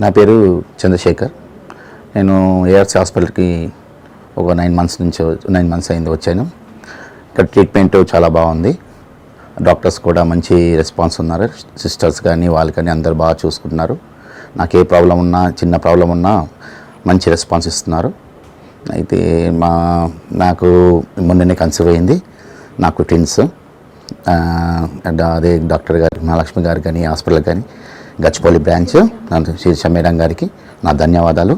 నా పేరు చంద్రశేఖర్. నేను ఏఆర్సీ హాస్పిటల్కి ఒక నైన్ మంత్స్ నుంచి నైన్ మంత్స్ అయింది వచ్చాను. ఇక్కడ ట్రీట్మెంట్ చాలా బాగుంది. డాక్టర్స్ కూడా మంచి రెస్పాన్స్ ఉన్నారు. సిస్టర్స్ కానీ వాళ్ళు కానీ అందరు బాగా చూసుకుంటున్నారు. నాకు ఏ ప్రాబ్లం ఉన్నా చిన్న ప్రాబ్లం ఉన్నా మంచి రెస్పాన్స్ ఇస్తున్నారు. అయితే మా నాకు మొన్ననే కన్సీవ్ అయింది. నాకు ట్విన్స్ అదే డాక్టర్ గారు మహాలక్ష్మి గారు కానీ హాస్పిటల్ కానీ గచ్చిపల్లి బ్రాంచ్. శ్రీ సమీరం గారికి నా ధన్యవాదాలు.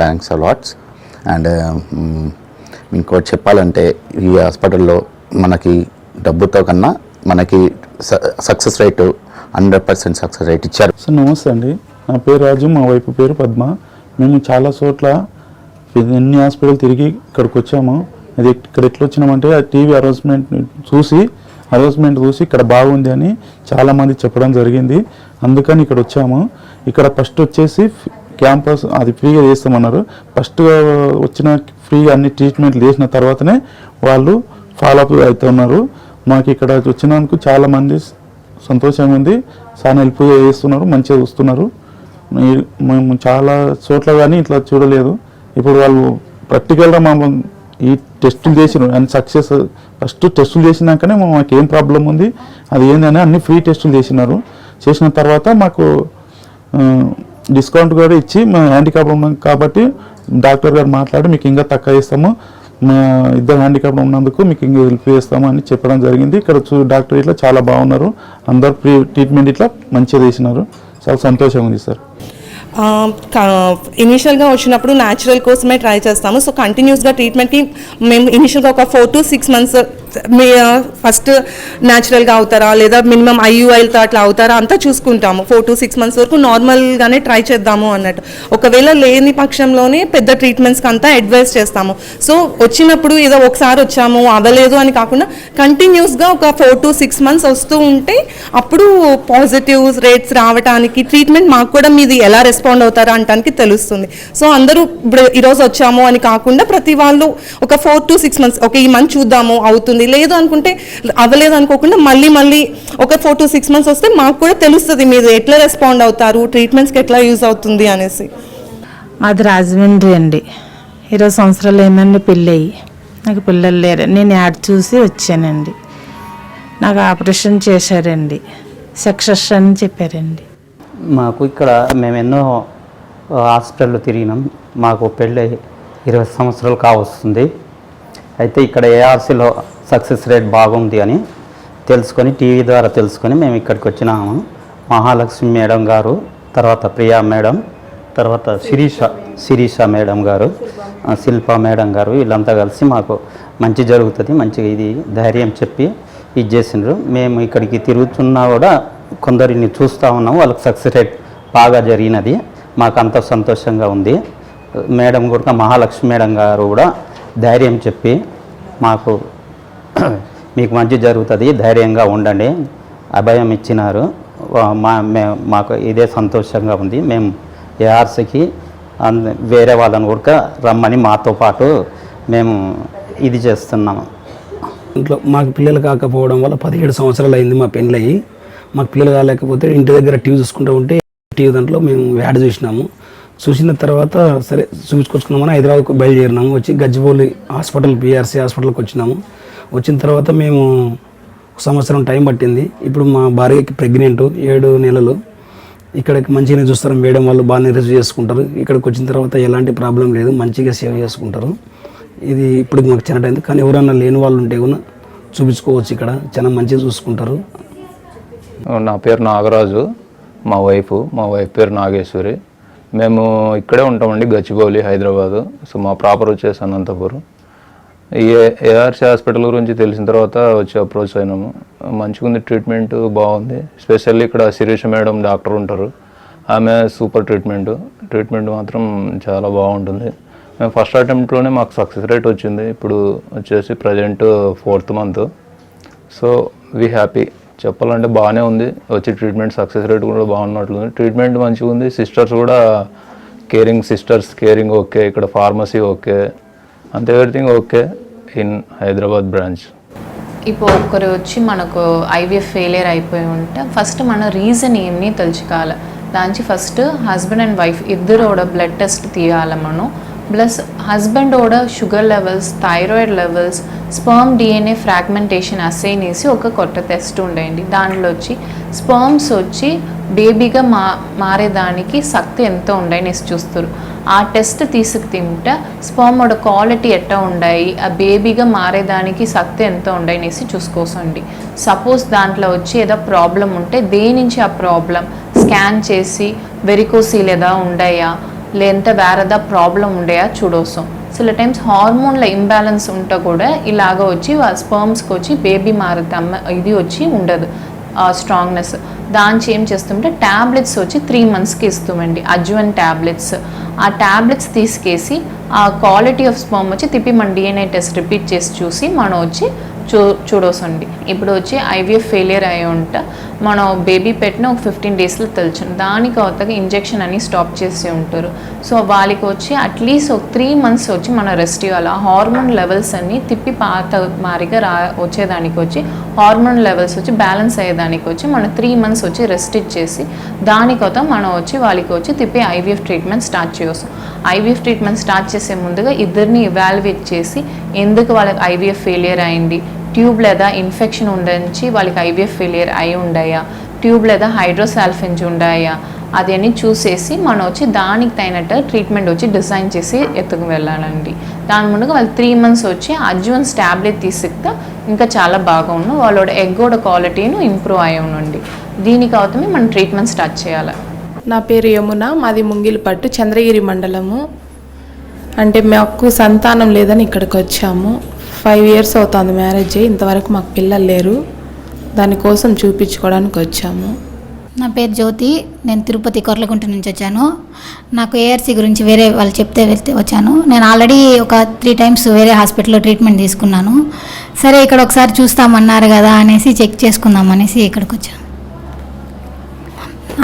థ్యాంక్స్ లాట్స్ అండ్ ఇంకోటి చెప్పాలంటే ఈ హాస్పిటల్లో మనకి డబ్బుతో కన్నా మనకి success rate hundred percent success rate ఇచ్చారు. సార్ నమస్తే అండి. నా పేరు రాజు మా వైపు పేరు పద్మ. మేము చాలా చోట్ల ఎన్ని హాస్పిటల్ తిరిగి ఇక్కడికి వచ్చాము. అది ఇక్కడ ఎట్లా వచ్చినామంటే ఆ టీవీ అరేంజ్మెంట్ చూసి అనౌన్స్మెంట్ చూసి ఇక్కడ బాగుంది అని చాలామంది చెప్పడం జరిగింది. అందుకని ఇక్కడ వచ్చాము. ఇక్కడ ఫస్ట్ వచ్చేసి క్యాంపస్ అది ఫ్రీగా చేస్తామన్నారు. ఫస్ట్ వచ్చిన ఫ్రీగా అన్ని ట్రీట్మెంట్లు చేసిన తర్వాతనే వాళ్ళు ఫాలోఅప్ అవుతున్నారు మాకు ఇక్కడ వచ్చినందుకు చాలామంది సంతోషంగా ఉంది చాలా హెల్ప్ చేస్తున్నారు మంచిగా చూస్తున్నారు. మేము చాలా చోట్ల కానీ ఇట్లా చూడలేదు. ఇప్పుడు వాళ్ళు ప్రాక్టికల్గా మా ఈ టెస్టులు చేసిన సక్సెస్ ఫస్ట్ టెస్టులు చేసినాకనే మాకు ఏం ప్రాబ్లం ఉంది. అది ఏందని అన్ని ఫ్రీ టెస్టులు చేసినారు. చేసిన తర్వాత మాకు డిస్కౌంట్ కూడా ఇచ్చి మా హ్యాండిక్యాప్ ఉన్నాం కాబట్టి డాక్టర్ గారు మాట్లాడి మీకు ఇంకా తక్కువ ఇస్తాము మా ఇద్దరు హ్యాండిక్యాప్ ఉన్నందుకు మీకు ఇంకా హెల్ప్ చేస్తాము అని చెప్పడం జరిగింది. ఇక్కడ చూ డాక్టర్ ఇట్లా చాలా బాగున్నారు. అందరు ఫ్రీ ట్రీట్మెంట్ ఇట్లా మంచిగా చేసినారు. చాలా సంతోషంగా ఉంది సార్. ఇనిషియల్గా వచ్చినప్పుడు న్యాచురల్ కోసమే ట్రై చేస్తాము. సో కంటిన్యూస్గా ట్రీట్మెంట్కి మేము ఇనిషియల్గా ఒక ఫోర్ టు సిక్స్ మంత్స్ మీ ఫస్ట్ న్యాచురల్గా అవుతారా లేదా మినిమం ఐయుఐలతో అట్లా అవుతారా అంతా చూసుకుంటాము. ఫోర్ టు సిక్స్ మంత్స్ వరకు నార్మల్గానే ట్రై చేద్దాము అన్నట్టు. ఒకవేళ లేని పక్షంలోనే పెద్ద ట్రీట్మెంట్స్కి అంతా అడ్వైస్ చేస్తాము. సో వచ్చినప్పుడు ఏదో ఒకసారి వచ్చాము అవ్వలేదు అని కాకుండా కంటిన్యూస్గా ఒక ఫోర్ టు సిక్స్ మంత్స్ వస్తూ ఉంటే అప్పుడు పాజిటివ్ రేట్స్ రావడానికి ట్రీట్మెంట్ మాకు కూడా మీది ఎలా రెస్పాండ్ అవుతారా అంటానికి తెలుస్తుంది. సో అందరూ ఇప్పుడు ఈరోజు వచ్చాము అని కాకుండా ప్రతి వాళ్ళు ఒక four to six months okay ఈ మంత్ చూద్దాము అవుతుంది లేదు అనుకుంటే అవ్వలేదు అనుకోకుండా మళ్ళీ మళ్ళీ ఒక ఫోర్ టు సిక్స్ మంత్స్ వస్తే మాకు కూడా తెలుస్తుంది మీరు ఎట్లా రెస్పాండ్ అవుతారు ట్రీట్మెంట్స్కి ఎట్లా యూజ్ అవుతుంది అనేసి. మాది రాజమండ్రి అండి. ఇరవై సంవత్సరాలు ఏమండి పెళ్ళి అయ్యి నాకు పిల్లలు లేరు. నేను యాడ్ చూసి వచ్చానండి. నాకు ఆపరేషన్ చేశారండి. సక్సెస్ అని చెప్పారండి. మాకు ఇక్కడ మేము ఎన్నో హాస్పిటల్లో తిరిగినాం. మాకు పెళ్ళి ఇరవై సంవత్సరాలు కావస్తుంది. అయితే ఇక్కడ ఏఆర్సీలో సక్సెస్ రేట్ బాగుంది అని తెలుసుకొని టీవీ ద్వారా తెలుసుకొని మేము ఇక్కడికి వచ్చినాము. మహాలక్ష్మి మేడం గారు తర్వాత ప్రియా మేడం తర్వాత శిరీష శిరీష మేడం గారు శిల్ప మేడం గారు వీళ్ళంతా కలిసి మాకు మంచి జరుగుతుంది మంచిగా ఇది ధైర్యం చెప్పి ఇది చేసిండ్రు. మేము ఇక్కడికి తిరుగుతున్నా కూడా కొందరిని చూస్తూ ఉన్నాము వాళ్ళకి సక్సెస్ రేట్ బాగా జరిగినది మాకు అంత సంతోషంగా ఉంది. మేడం కూడా మహాలక్ష్మి మేడం గారు కూడా ధైర్యం చెప్పి మాకు మీకు మంచి జరుగుతుంది ధైర్యంగా ఉండండి. అభయం ఇచ్చినారు. మా మే- మాకు ఇదే సంతోషంగా ఉంది. మేము ఏఆర్సీకి అంద వేరే వాళ్ళని కూడా రమ్మని మాతో పాటు మేము ఇది చేస్తున్నాము. ఇంట్లో మాకు పిల్లలు కాకపోవడం వల్ల పదిహేడు సంవత్సరాలు అయింది మా పెళ్ళయి మాకు పిల్లలు కాలేకపోతే ఇంటి దగ్గర టీవీ చూసుకుంటూ ఉంటే టీవీ దాంట్లో మేము యాడ్ చూసినాము. చూసిన తర్వాత సరే చూపించుకొచ్చుకున్నామని హైదరాబాద్కు బయలుదేరినాము. వచ్చి గజ్జిబౌలి హాస్పిటల్ పిఆర్సీ హాస్పిటల్కి వచ్చినాము. వచ్చిన తర్వాత మేము ఒక సంవత్సరం టైం పట్టింది. ఇప్పుడు మా భార్యకి ప్రెగ్నెంట్ ఏడు నెలలు. ఇక్కడికి మంచిగానే చూస్తారు మేడం వాళ్ళు బాగానే రిసీవ్ చేసుకుంటారు. ఇక్కడికి వచ్చిన తర్వాత ఎలాంటి ప్రాబ్లం లేదు మంచిగా సేవ్ చేసుకుంటారు. ఇది ఇప్పుడు మాకు చిన్నటైంది కానీ ఎవరైనా లేని వాళ్ళు ఉంటే కూడా చూపించుకోవచ్చు ఇక్కడ. చాలా మంచిగా చూసుకుంటారు. నా పేరు నాగరాజు. మా వైఫ్ మా వైఫ్ పేరు నాగేశ్వరి. మేము ఇక్కడే ఉంటామండి గచ్చిబౌలి హైదరాబాదు. సో మా ప్రాపర్ వచ్చేసి అనంతపురం. ఈ ఏఆర్సీ హాస్పిటల్ గురించి తెలిసిన తర్వాత వచ్చి అప్రోచ్ అయినాము. మంచిగా ఉంది ట్రీట్మెంట్ బాగుంది. స్పెషల్లీ ఇక్కడ శిరీష మేడం డాక్టర్ ఉంటారు. ఆమె సూపర్ ట్రీట్మెంట్. ట్రీట్మెంట్ మాత్రం చాలా బాగుంటుంది. మేము ఫస్ట్ అటెంప్ట్లోనే మాకు సక్సెస్ రేట్ వచ్చింది. ఇప్పుడు వచ్చేసి present fourth month. So we happy. చెప్పాలంటే బాగానే ఉంది. వచ్చి ట్రీట్మెంట్ సక్సెస్ రేట్ కూడా బాగున్నట్లుంది. ట్రీట్మెంట్ మంచిగా ఉంది సిస్టర్స్ కూడా కేరింగ్ సిస్టర్స్ కేరింగ్ ఓకే. ఇక్కడ ఫార్మసీ ఓకే. అంత everything okay in Hyderabad branch ఇప్పుడు ఒకరు వచ్చి మనకు ఐవీఎఫ్ ఫెయిలియర్ అయిపోయి ఉంటే ఫస్ట్ మన రీజన్ ఏమి తెలుసుకోవాలి దాంచి ఫస్ట్ హస్బెండ్ అండ్ వైఫ్ ఇద్దరోడ బ్లడ్ టెస్ట్ తీయాలి మనం. Plus హస్బెండోడ sugar levels thyroid levels sperm DNA fragmentation అసైనేసి ఒక కొత్త టెస్ట్ ఉండేయండి. దాంట్లో వచ్చి స్పర్మ్స్ వచ్చి బేబీగా మా మారేదానికి శక్తి ఎంత ఉండయనేసి చూస్తారు. ఆ టెస్ట్ తీసుకు తింటే స్పర్మ్ క్వాలిటీ ఎట్టా ఉండాయి? ఆ బేబీగా మారేదానికి శక్తి ఎంత ఉండయనేసి చూసుకోసండి. సపోజ్ దాంట్లో వచ్చి ఏదో ప్రాబ్లం ఉంటే దేని నుంచి ఆ ప్రాబ్లం? స్కాన్ చేసి వెరికోసీలు ఏదో ఉండయా? లేదంటే వేరేదా ప్రాబ్లం ఉండయా చూడోసం సిల టైమ్స్ హార్మోన్ల ఇంబ్యాలెన్స్ ఉంటే కూడా ఇలాగ వచ్చి స్పర్మ్స్కి వచ్చి బేబీ మారుతాం ఇది వచ్చి ఉండదు. స్ట్రాంగ్నెస్. దానికి ఏం చేస్తుంటే ట్యాబ్లెట్స్ వచ్చి త్రీ మంత్స్కి ఇస్తామండి. అజ్వన్ ట్యాబ్లెట్స్ ఆ ట్యాబ్లెట్స్ తీసుకేసి ఆ క్వాలిటీ ఆఫ్ స్పర్మ్ వచ్చి తిప్పి మన డిఎన్ఏ టెస్ట్ రిపీట్ చేసి చూసి మనం వచ్చి చూ చూడొసండి ఇప్పుడు వచ్చి ఐవీఎఫ్ ఫెయిలియర్ అయి ఉంటా మనం బేబీ పెట్టిన ఒక ఫిఫ్టీన్ డేస్లో తెలుసు దానికి కొత్తగా ఇంజెక్షన్ అని స్టాప్ చేసి ఉంటారు. సో వాళ్ళకి వచ్చి అట్లీస్ట్ ఒక త్రీ మంత్స్ వచ్చి మనం రెస్ట్ ఇవ్వాలి ఆ హార్మోన్ లెవెల్స్ అన్ని తిప్పి పాత మారిగా రా వచ్చేదానికి వచ్చి హార్మోన్ లెవెల్స్ వచ్చి బ్యాలెన్స్ అయ్యేదానికి వచ్చి మనం త్రీ మంత్స్ వచ్చి రెస్ట్ ఇచ్చేసి దానికొత మనం వచ్చి వాళ్ళకి వచ్చి తిప్పి ఐవీఎఫ్ ట్రీట్మెంట్ స్టార్ట్ చేయవచ్చు ఐవీఎఫ్ ట్రీట్మెంట్ స్టార్ట్ చేసే ముందుగా ఇద్దరిని ఇవాల్యుయేట్ చేసి ఎందుకు వాళ్ళకి ఐవీఎఫ్ ఫెయిలియర్ అయింది? ట్యూబ్ లేదా ఇన్ఫెక్షన్ ఉండించి వాళ్ళకి ఐవీఎఫ్ ఫెయిలియర్ అయి ఉండయా? ట్యూబ్ లేదా హైడ్రోసాల్ఫిన్స్ ఉండాయా? అది అని చూసేసి మనం వచ్చి దానికి తగినట్టు ట్రీట్మెంట్ వచ్చి డిజైన్ చేసి ఎత్తుకు వెళ్ళాలండి. దాని ముందుగా వాళ్ళు త్రీ మంత్స్ వచ్చి అడ్వాన్స్ ట్యాబ్లెట్ తీసుకుంటే ఇంకా చాలా బాగా ఉన్నాం వాళ్ళ ఎగ్గోడ క్వాలిటీను ఇంప్రూవ్ అయి ఉండండి. దీనికి అవుతమే మనం ట్రీట్మెంట్ స్టార్ట్ చేయాలి. నా పేరు యమున మాది ముంగిలిపట్టు చంద్రగిరి మండలము. అంటే మాకు సంతానం లేదని ఇక్కడికి వచ్చాము. ఫైవ్ ఇయర్స్ అవుతుంది మ్యారేజ్ ఇంతవరకు మాకు పిల్లలు లేరు. దానికోసం చూపించుకోవడానికి వచ్చాము. నా పేరు జ్యోతి నేను తిరుపతి కొర్లగుంట నుంచి వచ్చాను. నాకు ఏఆర్సీ గురించి వేరే వాళ్ళు చెప్తే వెళ్తే వచ్చాను. నేను ఆల్రెడీ ఒక త్రీ టైమ్స్ వేరే హాస్పిటల్లో ట్రీట్మెంట్ తీసుకున్నాను. సరే ఇక్కడ ఒకసారి చూస్తామన్నారు కదా అనేసి చెక్ చేసుకుందాం అనేసి ఇక్కడికి వచ్చాను.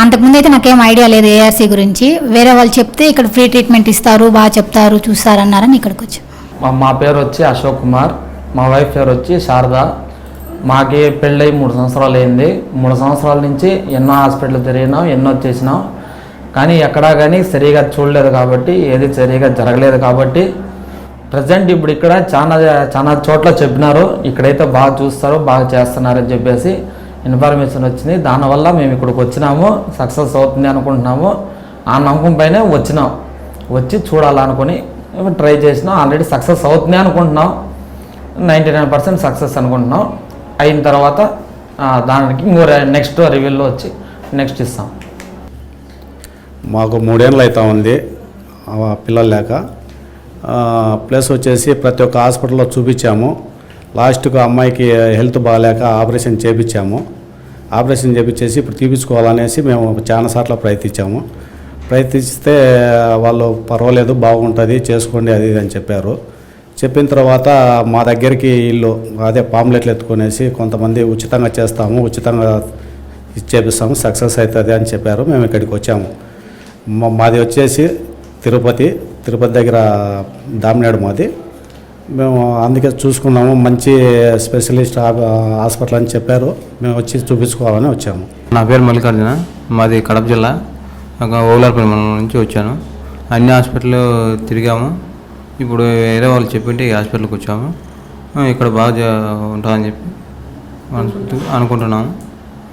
అంతకుముందు అయితే నాకేం ఐడియా లేదు ఏఆర్సీ గురించి. వేరే వాళ్ళు చెప్తే ఇక్కడ ఫ్రీ ట్రీట్మెంట్ ఇస్తారు బాగా చెప్తారు చూస్తారన్నారని ఇక్కడికి వచ్చాను. మా- పేరు వచ్చి అశోక్ కుమార్. మా వైఫ్ పేరు వచ్చి శారద. మాకి పెళ్ళై మూడు సంవత్సరాలు అయింది. మూడు సంవత్సరాల నుంచి ఎన్నో హాస్పిటల్ తిరిగినాం ఎన్నో చేసినాం. కానీ ఎక్కడా కానీ సరిగా చూడలేదు కాబట్టి ఏది సరిగా జరగలేదు కాబట్టి ప్రజెంట్ ఇప్పుడు ఇక్కడ చాలా చాలా చోట్ల చెప్పినారు. ఇక్కడైతే బాగా చూస్తారు బాగా చేస్తున్నారని చెప్పేసి ఇన్ఫర్మేషన్ వచ్చింది. దానివల్ల మేము ఇక్కడికి వచ్చినాము సక్సెస్ అవుతుంది అనుకుంటున్నాము. ఆ నమ్మకం పైనే వచ్చినాం. వచ్చి చూడాలనుకుని ట్రై చేసినాం. ఆల్రెడీ సక్సెస్ అవుతుంది అనుకుంటున్నాం. నైంటీ నైన్ పర్సెంట్ సక్సెస్ అనుకుంటున్నాం. అయిన తర్వాత దానికి ఇంకో నెక్స్ట్ రివ్యూలో వచ్చి నెక్స్ట్ ఇస్తాం. మాకు మూడేళ్ళు అవుతా ఉంది పిల్లలు లేక. ప్లస్ వచ్చేసి ప్రతి ఒక్క హాస్పిటల్లో చూపించాము. లాస్ట్కు అమ్మాయికి హెల్త్ బాగాలేక ఆపరేషన్ చేపించాము. ఆపరేషన్ చేపించేసి ఇప్పుడు తీపించుకోవాలనేసి మేము చాలాసార్లు ప్రయత్నించాము. ప్రయత్నిస్తే వాళ్ళు పర్వాలేదు బాగుంటుంది చేసుకోండి అది ఇది అని చెప్పారు. చెప్పిన తర్వాత మా దగ్గరికి ఇల్లు అదే పాంప్లెట్లు ఎత్తుకునేసి కొంతమంది ఉచితంగా చేస్తాము ఉచితంగా ఇచ్చేపిస్తాము సక్సెస్ అవుతుంది అని చెప్పారు మేము ఇక్కడికి వచ్చాము. మా- మాది వచ్చేసి తిరుపతి తిరుపతి దగ్గర దామినాడు మాది. మేము అందుకే చూసుకున్నాము మంచి స్పెషలిస్ట్ హాస్పిటల్ అని చెప్పారు మేము వచ్చి చూపించుకోవాలని వచ్చాము. నా పేరు మల్లికార్జున మాది కడప జిల్లా. ఓలార్పల్లి మండలం నుంచి వచ్చాను. అన్ని హాస్పిటల్ తిరిగాము. ఇప్పుడు వేరే వాళ్ళు చెప్పింటే ఈ హాస్పిటల్కి వచ్చాము. ఇక్కడ బాగా జ- ఉంటుందని చెప్పి అనుకుంటున్నాము.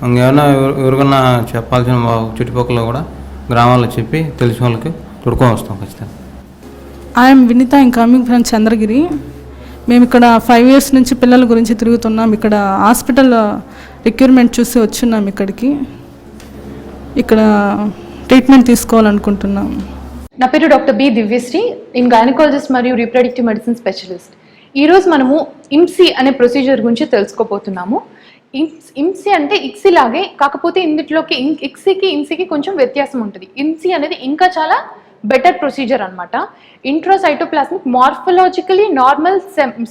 ఇంకేమైనా ఎవరికన్నా చెప్పాల్సిన మా చుట్టుపక్కల కూడా గ్రామాల్లో చెప్పి తెలిసిన వాళ్ళకి తొడుకొని వస్తాం ఖచ్చితంగా. I'm Vinitha I'm coming from Chandragiri. మేము ఇక్కడ ఫైవ్ ఇయర్స్ నుంచి పిల్లల గురించి తిరుగుతున్నాం. ఇక్కడ హాస్పిటల్ రిక్యూర్మెంట్ చూసి వచ్చున్నాం ఇక్కడికి. ఇక్కడ ట్రీట్మెంట్ తీసుకోవాలనుకుంటున్నాం నా పేరు డాక్టర్ బి దివ్యశ్రీ. నేను గైనకాలజిస్ట్ మరియు రీప్రొడక్టివ్ మెడిసిన్ స్పెషలిస్ట్. ఈరోజు మనము ఇమ్సి అనే ప్రొసీజర్ గురించి తెలుసుకోబోతున్నాము. ఇమ్స్ ఇమ్సి అంటే ఇక్సి లాగే కాకపోతే ఇందులోకి ఇక్సికి ఇన్సికి కొంచెం వ్యత్యాసం ఉంటుంది. ఇన్సి అనేది ఇంకా చాలా బెటర్ ప్రొసీజర్ అనమాట intracytoplasmic morphologically normal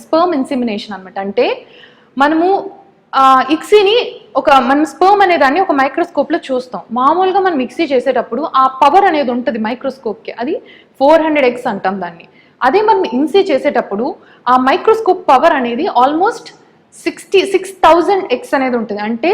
sperm insemination అనమాట అంటే మనము ఇక్సీని ఒక మనం స్పర్మ్ అనే దాన్ని ఒక మైక్రోస్కోప్లో చూస్తాం. మామూలుగా మనం మిక్సీ చేసేటప్పుడు ఆ పవర్ అనేది ఉంటుంది మైక్రోస్కోప్కి. అది ఫోర్ హండ్రెడ్ ఎక్స్ అంటాం దాన్ని. అదే మనం ఇన్సీ చేసేటప్పుడు ఆ మైక్రోస్కోప్ పవర్ అనేది almost sixty six thousand X అనేది ఉంటుంది. అంటే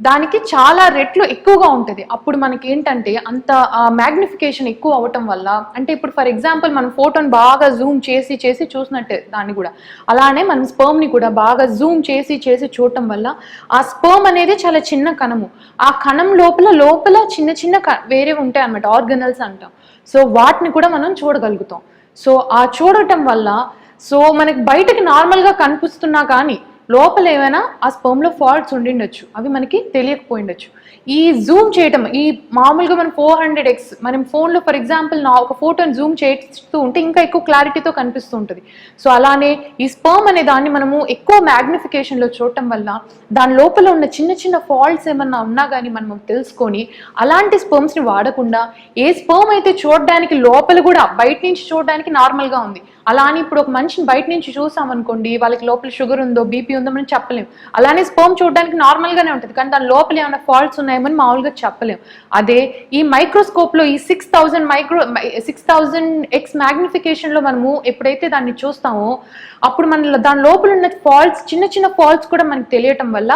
దానికి చాలా రెట్లు ఎక్కువగా ఉంటుంది. అప్పుడు మనకి ఏంటంటే అంత మ్యాగ్నిఫికేషన్ ఎక్కువ అవటం వల్ల అంటే ఇప్పుడు ఫర్ ఎగ్జాంపుల్ మనం ఫోటోని బాగా జూమ్ చేసి చేసి చూసినట్టే దాన్ని కూడా. అలానే మనం స్పర్మ్ని కూడా బాగా జూమ్ చేసి చేసి చూడటం వల్ల ఆ స్పర్మ్ అనేది చాలా చిన్న కణము. ఆ కణం లోపల లోపల చిన్న చిన్న క- వేరే ఉంటాయి అన్నమాట ఆర్గనల్స్ అంటాం. సో వాటిని కూడా మనం చూడగలుగుతాం. సో ఆ చూడటం వల్ల సో మనకి బయటకి నార్మల్గా కనిపిస్తున్నా కానీ లోపల ఏమైనా ఆ స్పర్మ్లో ఫాల్ట్స్ ఉండిండొచ్చు. అవి మనకి తెలియకపోయిండొచ్చు. ఈ జూమ్ చేయటం ఈ మామూలుగా మనం ఫోర్ హండ్రెడ్ ఎక్స్ మనం ఫోన్లో ఫర్ ఎగ్జాంపుల్ నా ఒక ఫోటోని జూమ్ చేస్తూ ఉంటే ఇంకా ఎక్కువ క్లారిటీతో కనిపిస్తూ ఉంటుంది. సో అలానే ఈ స్పర్మ్ అనే దాన్ని మనము ఎక్కువ మ్యాగ్నిఫికేషన్లో చూడటం వల్ల దాని లోపల ఉన్న చిన్న చిన్న ఫాల్ట్స్ ఏమన్నా ఉన్నా కానీ మనం తెలుసుకొని అలాంటి స్పర్మ్స్ని వాడకుండా ఏ స్పర్మ్ అయితే చూడడానికి లోపల కూడా బయట నుంచి చూడడానికి నార్మల్గా ఉంది అలా అని ఇప్పుడు ఒక మనిషిని బయట నుంచి చూసామనుకోండి వాళ్ళకి లోపల షుగర్ ఉందో బీపీ ఉందో మనం చెప్పలేం. అలానే స్పోమ్ చూడడానికి నార్మల్గానే ఉంటుంది కానీ దాని లోపల ఏమైనా ఫాల్ట్స్ ఉన్నాయేమని మామూలుగా చెప్పలేం. అదే ఈ మైక్రోస్కోప్లో ఈ six thousand micro six thousand X మ్యాగ్నిఫికేషన్లో మనము ఎప్పుడైతే దాన్ని చూస్తామో అప్పుడు మన దాని లోపల ఉన్న ఫాల్ట్స్ చిన్న చిన్న ఫాల్ట్స్ కూడా మనకు తెలియటం వల్ల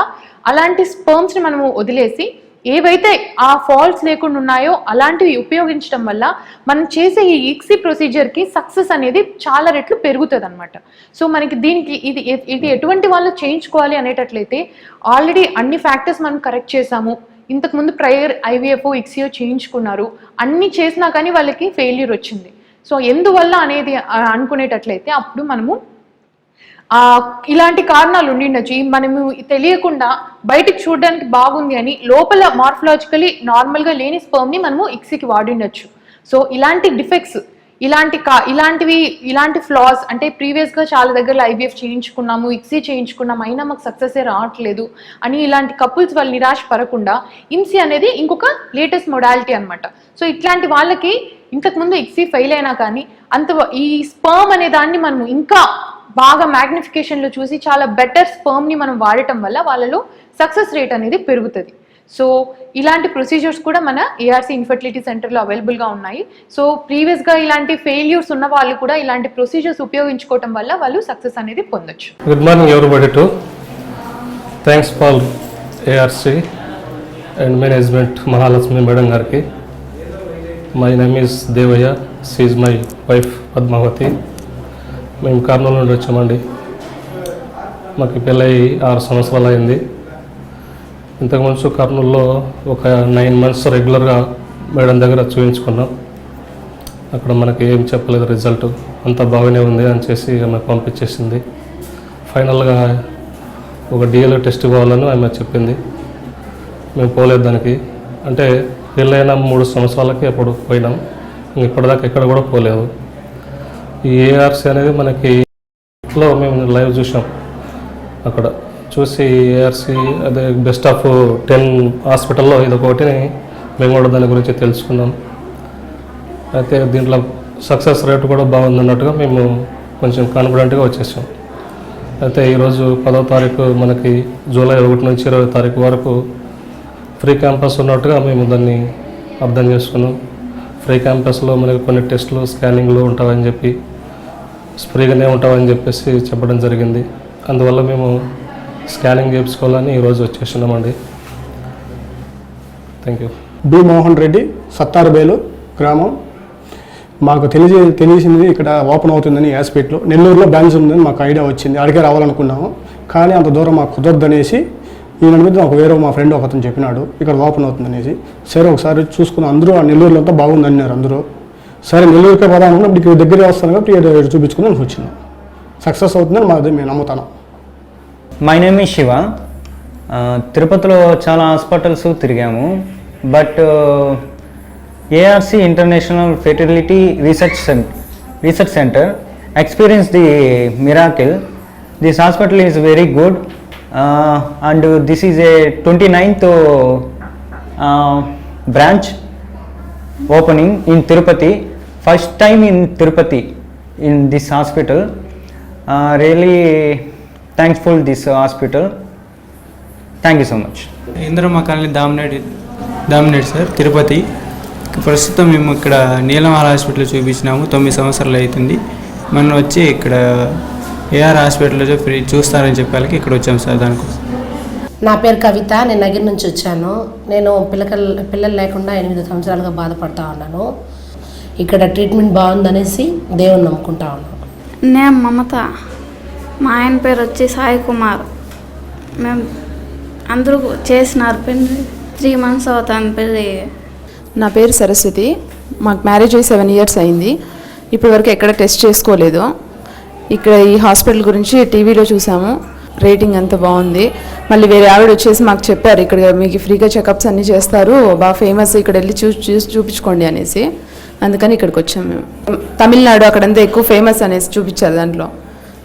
అలాంటి స్పర్మ్స్ని మనము వదిలేసి ఏవైతే ఆ ఫాల్ట్స్ లేకుండా ఉన్నాయో అలాంటివి ఉపయోగించడం వల్ల మనం చేసే ఈ ఇక్సీ ప్రొసీజర్కి సక్సెస్ అనేది చాలా రెట్లు పెరుగుతుంది అనమాట సో మనకి దీనికి ఇది ఇది ఎటువంటి వాళ్ళు చేయించుకోవాలి అనేటట్లయితే ఆల్రెడీ అన్ని ఫ్యాక్టర్స్ మనం కరెక్ట్ చేసాము. ఇంతకుముందు ప్రయర్ ఐవీఎఫ్ ఇక్సియో చేయించుకున్నారు. అన్ని చేసినా కానీ వాళ్ళకి ఫెయిల్యూర్ వచ్చింది. సో ఎందువల్ల అనేది అనుకునేటట్లయితే అప్పుడు మనము ఇలాంటి కారణాలు ఉండిండొచ్చు మనము తెలియకుండా బయటికి చూడడానికి బాగుంది అని లోపల మార్ఫలాజికలీ నార్మల్గా లేని స్పర్మ్ని మనము ఇక్సికి వాడిండొచ్చు సో ఇలాంటి డిఫెక్ట్స్ ఇలాంటి కా ఇలాంటివి ఇలాంటి ఫ్లాస్ అంటే ప్రీవియస్గా చాలా దగ్గర ఐవీఎఫ్ చేయించుకున్నాము ఇక్సీ చేయించుకున్నాము అయినా మాకు సక్సెస్ రావట్లేదు అని ఇలాంటి కపుల్స్ వాళ్ళు నిరాశ పడకుండా ఇమ్సీ అనేది ఇంకొక లేటెస్ట్ మొడాలిటీ అనమాట సో ఇట్లాంటి వాళ్ళకి ఇంతకుముందు ఇక్సీ ఫెయిల్ అయినా కానీ అంత ఈ స్పర్మ్ అనే దాన్ని మనము ఇంకా బాగా మ్యాగ్నిఫికేషన్లో చూసి చాలా బెటర్ స్పర్మ్ని మనం వాడటం వల్ల వాళ్ళలో సక్సెస్ రేట్ అనేది పెరుగుతుంది. సో ఇలాంటి ప్రొసీజర్స్ కూడా మన ఏఆర్సీ ఇన్ఫర్టిలిటీ సెంటర్లో అవైలబుల్గా ఉన్నాయి. సో ప్రీవియస్గా ఇలాంటి ఫెయిల్యూర్స్ ఉన్న వాళ్ళు కూడా ఇలాంటి ప్రొసీజర్స్ ఉపయోగించుకోవటం వల్ల వాళ్ళు సక్సెస్ అనేది పొందొచ్చు. గుడ్ మార్నింగ్ ఎవరు Too. Thanks for ARC and management Mahalakshmi madam గారికి my name is Devaiah she's my wife Padmavathi మేము కర్నూలు నుండి వచ్చామండి. మాకు పెళ్ళై ఆరు సంవత్సరాలు అయింది. ఇంతకుముందు కర్నూలులో ఒక నైన్ మంత్స్ రెగ్యులర్గా మేడం దగ్గర చూపించుకున్నాం అక్కడ మనకి ఏం చెప్పలేదు రిజల్ట్. అంతా బాగానే ఉంది అని చేసి ఆమె పంపించేసింది. ఫైనల్గా ఒక డిఎల్ఏ టెస్ట్ కావాలని ఆమె చెప్పింది. మేము పోలేదు దానికి. అంటే పెళ్ళైన మూడు సంవత్సరాలకి అప్పుడు పోయినాం. ఇప్పటిదాకా ఎక్కడ కూడా పోలేదు. ఈ ఏఆర్సీ అనేది మనకి లో మేము లైవ్ చూసాం. అక్కడ చూసి ఏఆర్సీ అదే బెస్ట్ ఆఫ్ టెన్ హాస్పిటల్లో ఇది ఒకటిని మేము కూడా దాని గురించి తెలుసుకున్నాం. అయితే దీంట్లో సక్సెస్ రేట్ కూడా బాగుంది అన్నట్టుగా మేము కొంచెం కాన్ఫిడెంట్గా వచ్చేసాం. అయితే ఈరోజు పదో తారీఖు మనకి జూలై ఒకటి నుంచి ఇరవై తారీఖు వరకు ఫ్రీ క్యాంపస్ ఉన్నట్టుగా మేము దాన్ని అర్థం చేసుకున్నాం. ఫ్రీ క్యాంపస్లో మనకి కొన్ని టెస్టులు స్కానింగ్లు ఉంటామని చెప్పి స్ప్రేగానే ఉంటామని చెప్పేసి చెప్పడం జరిగింది. అందువల్ల మేము స్కానింగ్ చేయించుకోవాలని ఈరోజు వచ్చేసినామండి thank you. B Mohan Reddy Sattarubelu గ్రామం. మాకు తెలియ తెలిసింది ఇక్కడ ఓపెన్ అవుతుందని యాస్పేట్లో. నెల్లూరులో బ్రాంచ్ ఉందని మాకు ఐడియా వచ్చింది. అడిగే రావాలనుకున్నాము. కానీ అంత దూరం మాకు కుదరదనేసి ఈయన మీద ఒక వేరే మా ఫ్రెండ్ ఒక అతను చెప్పినాడు ఇక్కడ ఓపెన్ అవుతుందనేసి. సరే ఒకసారి చూసుకుని అందరూ ఆ నెల్లూరులో అంతా బాగుంది అన్నారు అందరూ. సరే నెల్లూరుకే పోదాం అనుకున్నప్పుడు ఇక్కడ దగ్గరే వస్తాను కాబట్టి చూపించుకుని నేను వచ్చినాను సక్సెస్ అవుతుందని మాది మేము నమ్ముతాను. మై నేమ్ ఈ శివ తిరుపతిలో చాలా హాస్పిటల్స్ తిరిగాము. But ARC international fertility research centre research centre experience the miracle this hospital is very good and this is a twenty ninth branch opening in Tirupati first time in Tirupati in this hospital really thankful this hospital thank you so much Indiramma colony దామినేట్ దామినేట్ sir Tirupati ప్రస్తుతం మేము ఇక్కడ నీలమాల hospital చూపించినాము తొమ్మిది సంవత్సరాలు అవుతుంది మనం వచ్చి ఇక్కడ ఏఆర్ హాస్పిటల్లో ఫ్రీ చూస్తారని చెప్పాలకి ఇక్కడ వచ్చాము సార్ దానికోసం నా పేరు కవిత నేను నగిరి నుంచి వచ్చాను. నేను పిల్లకల్ పిల్లలు లేకుండా ఎనిమిది సంవత్సరాలుగా బాధపడతా ఉన్నాను. ఇక్కడ ట్రీట్మెంట్ బాగుందనేసి దేవుని నమ్ముకుంటా ఉన్నాను. నేను మమత. మా ఆయన పేరు వచ్చి సాయి కుమార్. మేము అందరూ చేసినారు పెళ్ళి. త్రీ మంత్స్ అవుతాను పెళ్ళి. నా పేరు సరస్వతి. మాకు మ్యారేజ్ అయ్యి సెవెన్ ఇయర్స్ అయింది. ఇప్పటివరకు ఎక్కడ టెస్ట్ చేసుకోలేదు. ఇక్కడ ఈ హాస్పిటల్ గురించి టీవీలో చూసాము. రేటింగ్ అంత బాగుంది. మళ్ళీ వేరే ఆవిడ వచ్చేసి మాకు చెప్పారు ఇక్కడ మీకు ఫ్రీగా చెకప్స్ అన్నీ చేస్తారు బాగా ఫేమస్ ఇక్కడ వెళ్ళి చూ చూసి చూపించుకోండి అనేసి. అందుకని ఇక్కడికి వచ్చాము మేము. తమిళనాడు అక్కడంతా ఎక్కువ ఫేమస్ అనేసి చూపించారు దాంట్లో.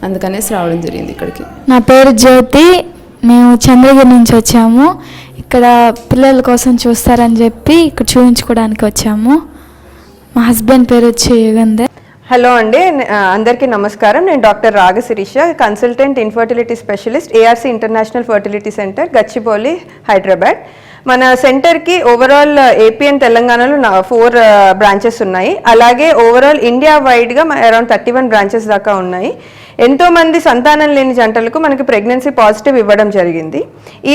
అందుకనేసి రావడం జరిగింది ఇక్కడికి. నా పేరు జ్యోతి. మేము చంద్రగిరి నుంచి వచ్చాము. ఇక్కడ పిల్లల కోసం చూస్తారని చెప్పి ఇక్కడ చూపించుకోవడానికి వచ్చాము. మా హస్బెండ్ పేరు వచ్చి యుగంధర్. హలో అండి అందరికీ నమస్కారం. నేను doctor Ragasirisha consultant infertility specialist ARC international fertility centre Gachibowli Hyderabad. మన సెంటర్కి ఓవరాల్ ఏపీ అండ్ తెలంగాణలో నా ఫోర్ బ్రాంచెస్ ఉన్నాయి. అలాగే ఓవరాల్ ఇండియా వైడ్గా అరౌండ్ థర్టీ వన్ బ్రాంచెస్ దాకా ఉన్నాయి. ఎంతో మంది సంతానం లేని జంటలకు మనకి ప్రెగ్నెన్సీ పాజిటివ్ ఇవ్వడం జరిగింది.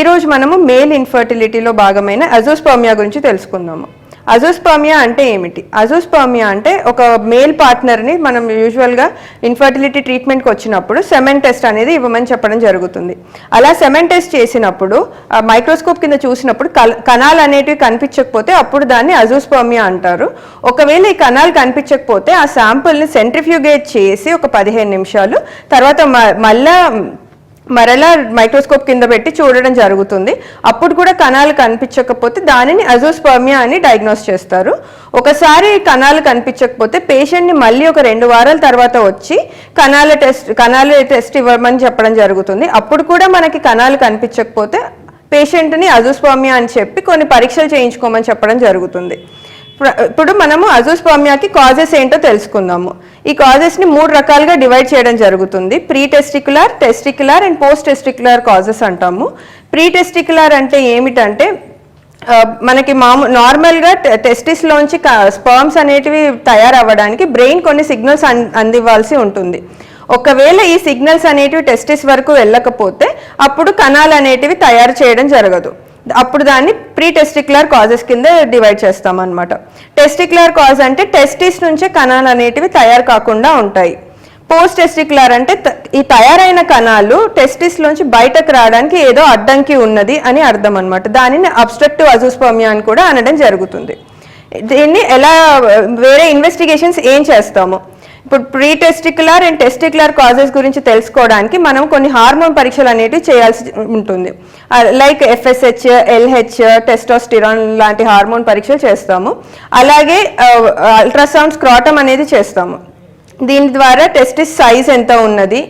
ఈరోజు మనము మేల్ ఇన్ఫర్టిలిటీలో భాగమైన అజోస్పర్మియా గురించి తెలుసుకుందాము. అజోస్పర్మియా అంటే ఏమిటి? అజోస్పర్మియా అంటే ఒక మేల్ పార్ట్నర్ని మనం యూజువల్గా ఇన్ఫర్టిలిటీ ట్రీట్మెంట్కి వచ్చినప్పుడు సెమెన్ టెస్ట్ అనేది ఇవ్వమని చెప్పడం జరుగుతుంది. అలా సెమెన్ టెస్ట్ చేసినప్పుడు మైక్రోస్కోప్ కింద చూసినప్పుడు కల- కణాలు అనేటివి కనిపించకపోతే అప్పుడు దాన్ని అజోస్పర్మియా అంటారు. ఒకవేళ ఈ కణాలు కనిపించకపోతే ఆ శాంపుల్ని సెంట్రిఫ్యూగేట్ చేసి ఒక పదిహేను నిమిషాలు తర్వాత మ- మళ్ళా మరలా మైక్రోస్కోప్ కింద పెట్టి చూడడం జరుగుతుంది. అప్పుడు కూడా కణాలు కనిపించకపోతే దానిని అజోస్పర్మియా అని డయాగ్నోస్ చేస్తారు. ఒకసారి కణాలు కనిపించకపోతే పేషెంట్ని మళ్ళీ ఒక రెండు వారాల తర్వాత వచ్చి కణాల టెస్ట్ కణాల టెస్ట్ ఇవ్వమని చెప్పడం జరుగుతుంది. అప్పుడు కూడా మనకి కణాలు కనిపించకపోతే పేషెంట్ని అజోస్పర్మియా అని చెప్పి కొన్ని పరీక్షలు చేయించుకోమని చెప్పడం జరుగుతుంది. ఇప్పుడు మనము అజోస్పర్మియాకి కాజెస్ ఏంటో తెలుసుకుందాము. ఈ కాజెస్ని మూడు రకాలుగా డివైడ్ చేయడం జరుగుతుంది. Pre testicular testicular and post testicular causes అంటాము. ప్రీ టెస్టిక్యులర్ అంటే ఏమిటంటే మనకి మాము నార్మల్గా టెస్టిస్లోంచి స్పర్మ్స్ అనేటివి తయారవ్వడానికి బ్రెయిన్ కొన్ని సిగ్నల్స్ అందివ్వాల్సి ఉంటుంది. ఒకవేళ ఈ సిగ్నల్స్ అనేటివి టెస్టిస్ వరకు వెళ్ళకపోతే అప్పుడు కణాలు అనేటివి తయారు చేయడం జరగదు. అప్పుడు దాన్ని ప్రీ టెస్టిక్యులర్ కాజెస్ కింద డివైడ్ చేస్తాం అనమాట టెస్టిక్యులర్ కాజ్ అంటే టెస్టిస్ నుంచే కణాలు అనేటివి తయారు కాకుండా ఉంటాయి. పోస్ట్ టెస్టిక్యులర్ అంటే ఈ తయారైన కణాలు టెస్టిస్ నుంచి బయటకు రావడానికి ఏదో అడ్డంకి ఉన్నది అని అర్థం అనమాట దానిని అబ్స్ట్రక్టివ్ అజోస్పర్మియా అని కూడా అనడం జరుగుతుంది. దీన్ని ఎలా వేరే ఇన్వెస్టిగేషన్స్ ఏం చేస్తాము? ఇప్పుడు pre testicular and testicular causes గురించి తెలుసుకోవడానికి మనం కొన్ని హార్మోన్ పరీక్షలు అనేవి చేయాల్సి ఉంటుంది. లైక్ ఎఫ్ఎస్హెచ్ ఎల్హెచ్ టెస్టోస్టిరాన్ లాంటి హార్మోన్ పరీక్షలు చేస్తాము. అలాగే అల్ట్రాసౌండ్ స్క్రాటమ్ అనేది చేస్తాము. దీని ద్వారా టెస్టిస్ సైజ్ ఎంత ఉన్నది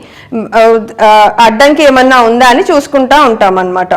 అడ్డంకి ఏమన్నా ఉందా అని చూసుకుంటా ఉంటాం అన్నమాట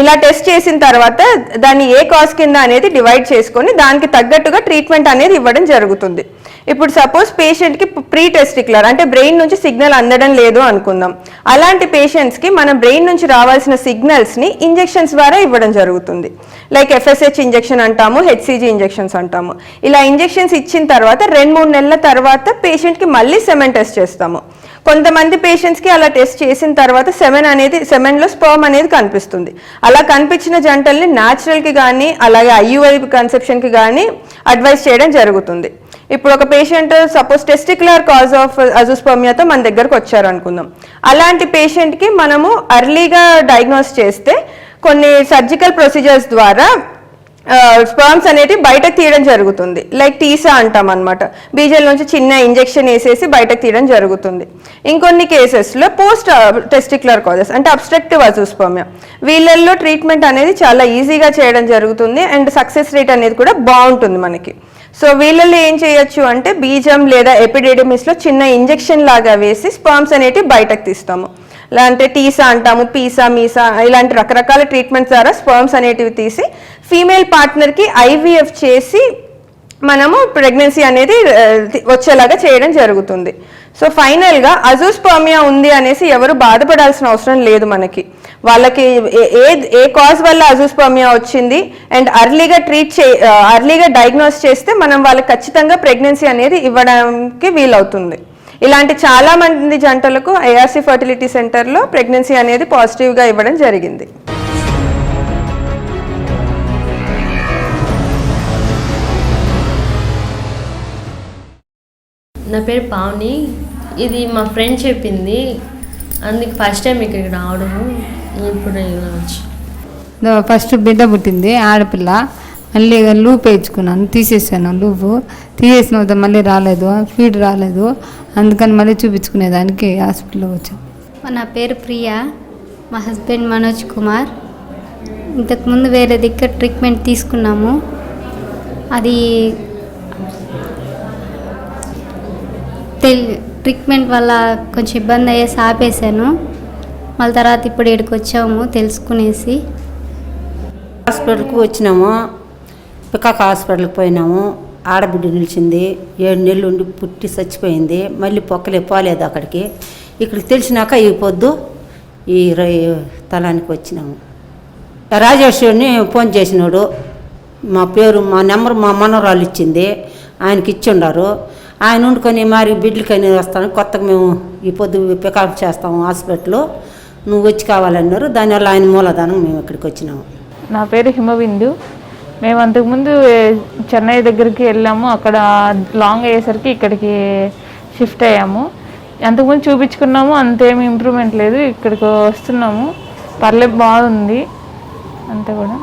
ఇలా టెస్ట్ చేసిన తర్వాత దాన్ని ఏ కాజ్ కింద అనేది డివైడ్ చేసుకొని దానికి తగ్గట్టుగా ట్రీట్మెంట్ అనేది ఇవ్వడం జరుగుతుంది. ఇప్పుడు సపోజ్ పేషెంట్కి ప్రీ టెస్టిక్యులర్ అంటే బ్రెయిన్ నుంచి సిగ్నల్ అందడం లేదు అనుకుందాం. అలాంటి పేషెంట్స్కి మన బ్రెయిన్ నుంచి రావాల్సిన సిగ్నల్స్ని ఇంజెక్షన్స్ ద్వారా ఇవ్వడం జరుగుతుంది. లైక్ ఎఫ్ఎస్హెచ్ ఇంజెక్షన్ అంటాము హెచ్సిజీ ఇంజెక్షన్స్ అంటాము. ఇలా ఇంజెక్షన్స్ ఇచ్చిన తర్వాత రెండు మూడు నెలల తర్వాత పేషెంట్కి మళ్ళీ సెమెన్ టెస్ట్ చేస్తాము. కొంతమంది పేషెంట్స్కి అలా టెస్ట్ చేసిన తర్వాత సెమెన్ అనేది సెమెన్లో స్పర్మ్ అనేది కనిపిస్తుంది. అలా కనిపించిన జంటల్ని న్యాచురల్కి కానీ అలాగే ఐయుఐ కన్సెప్షన్కి కానీ అడ్వైస్ చేయడం జరుగుతుంది. ఇప్పుడు ఒక patient suppose testicular cause of అజోస్పర్మియాతో మన దగ్గరకు వచ్చారు అనుకుందాం అలాంటి పేషెంట్కి మనము అర్లీగా డయాగ్నోస్ చేస్తే కొన్ని సర్జికల్ ప్రొసీజర్స్ ద్వారా స్పర్మ్స్ అనేటివి బయటకు తీయడం జరుగుతుంది. లైక్ టీసా అంటాం అనమాట బీజల్ నుంచి చిన్న ఇంజెక్షన్ వేసేసి బయటకు తీయడం జరుగుతుంది. ఇంకొన్ని కేసెస్లో పోస్ట్ టెస్టిక్యులర్ కాజెస్ అంటే అబ్స్ట్రక్టివ్ అజోస్పర్మియా వీళ్ళల్లో ట్రీట్మెంట్ అనేది చాలా ఈజీగా చేయడం జరుగుతుంది అండ్ సక్సెస్ రేట్ అనేది కూడా బాగుంటుంది మనకి. సో వీళ్ళల్లో ఏం చేయొచ్చు అంటే బీజం లేదా ఎపిడెడమిస్లో చిన్న ఇంజెక్షన్ లాగా వేసి స్పర్మ్స్ అనేటివి బయటకు తీస్తాము. ఇలా అంటే టీసా అంటాము పీసా మీసా ఇలాంటి రకరకాల ట్రీట్మెంట్స్ ద్వారా స్పర్మ్స్ అనేటివి తీసి ఫీమేల్ పార్ట్నర్కి ఐవీఎఫ్ చేసి మనము ప్రెగ్నెన్సీ అనేది వచ్చేలాగా చేయడం జరుగుతుంది. సో ఫైనల్గా అజోస్పర్మియా ఉంది అనేసి ఎవరు బాధపడాల్సిన అవసరం లేదు మనకి. వాళ్ళకి ఏ- ఏ ఏ కాజ్ వల్ల అజోస్పర్మియా వచ్చింది అండ్ అర్లీగా ట్రీట్ చే అర్లీగా డయాగ్నోస్ చేస్తే మనం వాళ్ళకి ఖచ్చితంగా ప్రెగ్నెన్సీ అనేది ఇవ్వడానికి వీలవుతుంది. ఇలాంటి చాలా మంది జంటలకు ఐఆర్సీ ఫర్టిలిటీ సెంటర్లో ప్రెగ్నెన్సీ అనేది పాజిటివ్గా ఇవ్వడం జరిగింది. నా పేరు పావని. ఇది మా ఫ్రెండ్ చెప్పింది. అందుకు ఫస్ట్ టైం ఇక్కడికి రావడము. ఇప్పుడు ఫస్ట్ బిడ్డ పుట్టింది ఆడపిల్ల. మళ్ళీ లూప్ వేయించుకున్నాను. తీసేసాను లూపు తీసేసిన తర్వాత మళ్ళీ రాలేదు. ఫీడ్ రాలేదు. అందుకని మళ్ళీ చూపించుకునేదానికి హాస్పిటల్కి వచ్చాను. నా పేరు ప్రియా. మా హస్బెండ్ మనోజ్ కుమార్. ఇంతకుముందు వేరే దగ్గర ట్రీట్మెంట్ తీసుకున్నాము. అది తెల్ ట్రీట్మెంట్ వల్ల కొంచెం ఇబ్బంది అయ్యేసి ఆపేశాను. మళ్ళీ తర్వాత ఇప్పుడు ఇక్కడికి వచ్చాము తెలుసుకునేసి. హాస్పిటల్కి వచ్చినాము. పికాక్ హాస్పిటల్కి పోయినాము. ఆడబిడ్డ నిలిచింది. ఏడు నెలలు ఉండి పుట్టి చచ్చిపోయింది. మళ్ళీ పొక్కలే పోలేదు అక్కడికి. ఇక్కడికి తెలిసినాక ఈ పొద్దు ఈ రై తలానికి వచ్చినాము. రాజేశ్వరిని ఫోన్ చేసినాడు. మా పేరు మా నెంబర్ మా మనవరాలు ఇచ్చింది. ఆయనకి ఇచ్చిండారు. ఆయన వండుకొని మరి బిడ్డలకని వస్తాను. కొత్తగా మేము ఈ పొద్దు పికప్ చేస్తాము హాస్పిటల్ నువ్వు వచ్చి కావాలన్నారు. దానివల్ల ఆయన మూలధనం మేము ఇక్కడికి వచ్చినాము. నా పేరు హిమబిందు మేము అంతకుముందు చెన్నై దగ్గరికి వెళ్ళాము. అక్కడ లాంగ్ అయ్యేసరికి ఇక్కడికి షిఫ్ట్ అయ్యాము. అంతకుముందు చూపించుకున్నాము అంతేమి ఇంప్రూవ్మెంట్ లేదు. ఇక్కడికి వస్తున్నాము. పర్లేదు బాగుంది. అంతే కూడా.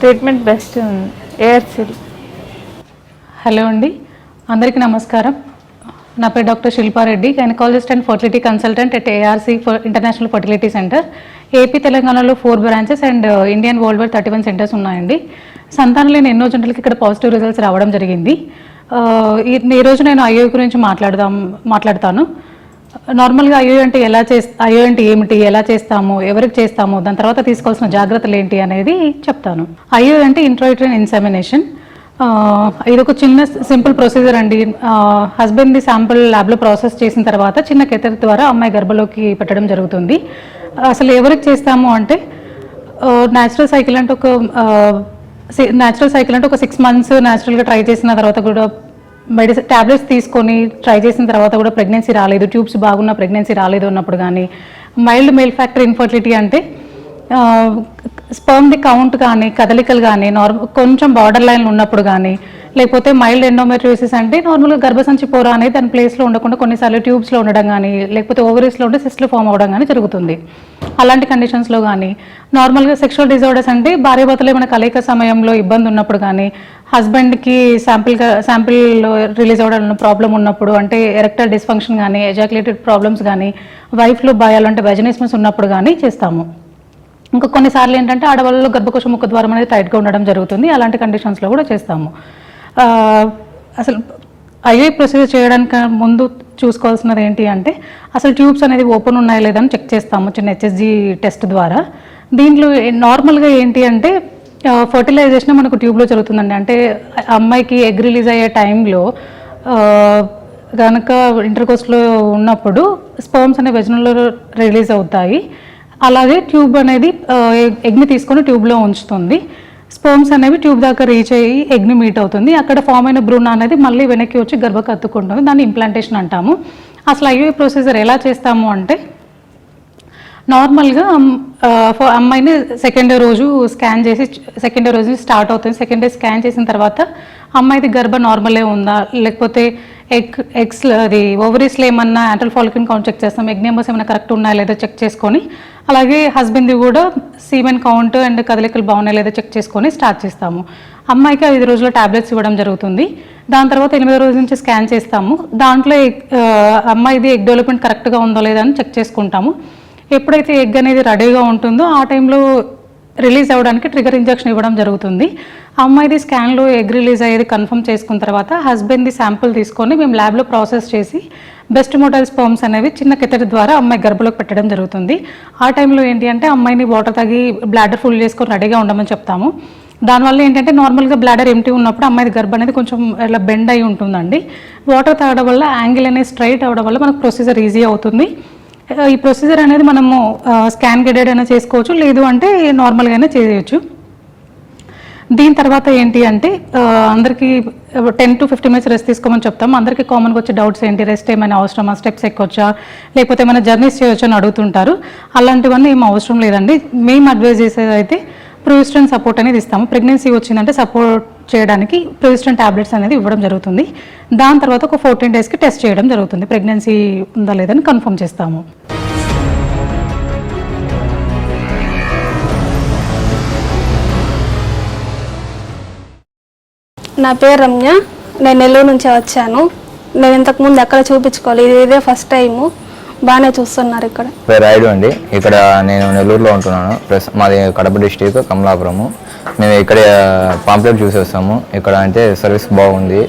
ట్రీట్మెంట్ బెస్ట్ ఉంది. ఏఆర్సీల్ హలో అండి. అందరికీ నమస్కారం. నా పేరు doctor Shilpa Reddy gynaecologist and fertility consultant at ARC international fertility centre AP తెలంగాణలో four branches and Indian world wide thirty one centres ఉన్నాయండి. సంతానం లేని ఎన్నో జంటలకి ఇక్కడ పాజిటివ్ రిజల్ట్స్ రావడం జరిగింది. ఈ- రోజు నేను ఐఓ గురించి మాట్లాడదాం మాట్లాడతాను. నార్మల్గా అయ్యో అంటే ఎలా చే అయ్యో అంటే ఏమిటి ఎలా చేస్తాము ఎవరికి చేస్తాము దాని తర్వాత తీసుకోవాల్సిన జాగ్రత్తలు ఏంటి అనేది చెప్తాను. ఐఓ అంటే ఇంట్రోయిట్రైన్ ఇన్సెమినేషన్ ఇది ఒక చిన్న సింపుల్ ప్రొసీజర్ అండి. హస్బెండ్ది శాంపుల్ ల్యాబ్లో ప్రాసెస్ చేసిన తర్వాత చిన్న కెథర్ ద్వారా అమ్మాయి గర్భలోకి పెట్టడం జరుగుతుంది. అసలు ఎవరికి చేస్తాము అంటే న్యాచురల్ సైకిల్ అంటే ఒక న్యాచురల్ సైకిల్ అంటే ఒక సిక్స్ మంత్స్ న్యాచురల్గా ట్రై చేసిన తర్వాత కూడా మెడిసిన్ ట్యాబ్లెట్స్ తీసుకొని ట్రై చేసిన తర్వాత కూడా ప్రెగ్నెన్సీ రాలేదు ట్యూబ్స్ బాగున్న ప్రెగ్నెన్సీ రాలేదు అన్నప్పుడు కానీ మైల్డ్ మేల్ ఫ్యాక్టర్ ఇన్ఫర్టిలిటీ అంటే స్పర్మ్ది కౌంట్ కానీ కదలికలు కానీ నార్మల్ కొంచెం బార్డర్ లైన్లు ఉన్నప్పుడు కానీ లేకపోతే మైల్డ్ ఎండోమెట్రియోసిస్ అంటే నార్మల్గా గర్భసంచి పోర అనేది దాని ప్లేస్లో ఉండకుండా కొన్నిసార్లు ట్యూబ్స్లో ఉండడం కానీ లేకపోతే ఓవరీస్లో ఉంటే సిస్ట్లు ఫామ్ అవ్వడం కానీ జరుగుతుంది. అలాంటి కండిషన్స్లో కానీ నార్మల్గా సెక్షువల్ డిజార్డర్స్ అంటే భార్యాభర్తలు ఏమైనా కలయిక సమయంలో ఇబ్బంది ఉన్నప్పుడు కానీ హస్బెండ్కి శాంపిల్గా శాంపిల్ రిలీజ్ అవ్వడం ప్రాబ్లం ఉన్నప్పుడు అంటే ఎరెక్టల్ డిస్ఫంక్షన్ కానీ ఎజాక్యులేటెడ్ ప్రాబ్లమ్స్ కానీ వైఫ్లో భయాలు అంటే వెజనిస్మస్ ఉన్నప్పుడు కానీ చేస్తాము. ఇంకా కొన్నిసార్లు ఏంటంటే ఆడవాళ్ళలో గర్భకోశ ముఖ ద్వారం అనేది టైట్గా ఉండడం జరుగుతుంది. అలాంటి కండిషన్స్లో కూడా చేస్తాము. అసలు ఐఐ ప్రొసీజర్ చేయడానికి ముందు చూసుకోవాల్సినది ఏంటి అంటే అసలు ట్యూబ్స్ అనేది ఓపెన్ ఉన్నాయా లేదా చెక్ చేస్తాము చిన్న హెచ్ఎస్జి టెస్ట్ ద్వారా. దీంట్లో నార్మల్గా ఏంటి అంటే ఫర్టిలైజేషన్ మనకు ట్యూబ్లో జరుగుతుందండి. అంటే అమ్మాయికి ఎగ్ రిలీజ్ అయ్యే టైంలో కనుక ఇంటర్కోస్ట్లో ఉన్నప్పుడు స్పర్మ్స్ అనే వెజనల్లో రిలీజ్ అవుతాయి. అలాగే ట్యూబ్ అనేది ఎగ్ని తీసుకొని ట్యూబ్లో ఉంచుతుంది. స్పోమ్స్ అనేవి ట్యూబ్ దాకా రీచ్ అయ్యి ఎగ్ని మీట్ అవుతుంది. అక్కడ ఫామ్ అయిన బ్రూన్ అనేది మళ్ళీ వెనక్కి వచ్చి గర్భ కత్తుకుంటుంది దాన్ని ఇంప్లాంటేషన్ అంటాము. అసలు ఐవీ ప్రొసీజర్ ఎలా చేస్తాము అంటే నార్మల్గా అమ్మాయిని సెకండ్ డే రోజు స్కాన్ చేసి సెకండ్ డే రోజు స్టార్ట్ అవుతుంది. సెకండ్ డే స్కాన్ చేసిన తర్వాత అమ్మాయిది గర్భ నార్మలే ఉందా? లేకపోతే ఎగ్ ఎగ్స్ అది ఓవరీస్లో ఏమన్నా యాంటల్ ఫాలికన్ కౌంట్ చెక్ చేస్తాం ఎగ్ నెంబర్స్ ఏమైనా కరెక్ట్ ఉన్నాయా లేదా చెక్ చేసుకొని అలాగే హస్బెండ్ది కూడా సీమెన్ కౌంట్ అండ్ కదలికలు బాగున్నాయా లేదా చెక్ చేసుకొని స్టార్ట్ చేస్తాము. అమ్మాయికి ఐదు రోజుల్లో టాబ్లెట్స్ ఇవ్వడం జరుగుతుంది. దాని తర్వాత ఎనిమిదో రోజు నుంచి స్కాన్ చేస్తాము. దాంట్లో అమ్మాయిది ఎగ్ డెవలప్మెంట్ కరెక్ట్గా ఉందో లేదో అని చెక్ చేసుకుంటాము. ఎప్పుడైతే ఎగ్ అనేది రెడీగా ఉంటుందో ఆ టైంలో రిలీజ్ అవ్వడానికి ట్రిగర్ ఇంజెక్షన్ ఇవ్వడం జరుగుతుంది. అమ్మాయిది స్కాన్లో ఎగ్ రిలీజ్ అయ్యేది కన్ఫర్మ్ చేసుకున్న తర్వాత హస్బెండ్ది శాంపుల్ తీసుకొని మేము ల్యాబ్లో ప్రాసెస్ చేసి బెస్ట్ మోడల్ స్పర్మ్స్ అనేవి చిన్న కెతడి ద్వారా అమ్మాయి గర్భలోకి పెట్టడం జరుగుతుంది. ఆ టైంలో ఏంటి అంటే అమ్మాయిని వాటర్ తాగి బ్లాడర్ ఫుల్ చేసుకొని రెడీగా ఉండమని చెప్తాము. దానివల్ల ఏంటంటే నార్మల్గా బ్లాడర్ ఎంటీ ఉన్నప్పుడు అమ్మాయి గర్భ అనేది కొంచెం ఇలా బెండ్ అయి ఉంటుందండి. వాటర్ తాగడం వల్ల యాంగిల్ అనేది స్ట్రైట్ అవ్వడం వల్ల మనకు ప్రొసీజర్ ఈజీ అవుతుంది. ఈ ప్రొసీజర్ అనేది మనము స్కాన్ గైడెడ్ అయినా చేసుకోవచ్చు లేదు అంటే నార్మల్గానే చేయవచ్చు దీని తర్వాత ఏంటి అంటే అందరికీ ten to fifty minutes rest తీసుకోమని చెప్తాం అందరికీ కామన్గా వచ్చే డౌట్స్ ఏంటి? రెస్ట్ ఏమైనా అవసరమా? స్టెప్స్ ఎక్కొచ్చా? లేకపోతే ఏమైనా జర్నీస్ చేయొచ్చా అని అడుగుతుంటారు. అలాంటివన్నీ ఏం అవసరం లేదండి. మేము అడ్వైజ్ చేసేది అయితే ప్రొవిస్టన్ సపోర్ట్ అనేది ఇస్తాము. ప్రెగ్నెన్సీ వచ్చిందంటే సపోర్ట్ చేయడానికి ప్రెసిస్టెంట్ టాబ్లెట్స్ అనేది ఇవ్వడం జరుగుతుంది. దాని తర్వాత ఒక ఫోర్టీన్ డేస్కి టెస్ట్ చేయడం జరుగుతుంది. ప్రెగ్నెన్సీ ఉందా లేదని కన్ఫర్మ్ చేస్తాము. నా పేరు రమ్య. నేను నెల్లూరు నుంచి వచ్చాను. నేను ఇంతకుముందు ఎక్కడ చూపించుకోవాలి? ఇది ఇదే ఫస్ట్ టైము బాగానే చూస్తున్నారు ఇక్కడ. పేరు రాయుడు అండి. ఇక్కడ నేను నెల్లూరులో ఉంటున్నాను. ప్లస్ మాది కడప డిస్టిక్ కమలాపురము. మేము ఇక్కడ పాంప్లెట్ చూసి వస్తాము ఇక్కడ అంటే సర్వీస్ బాగుంది.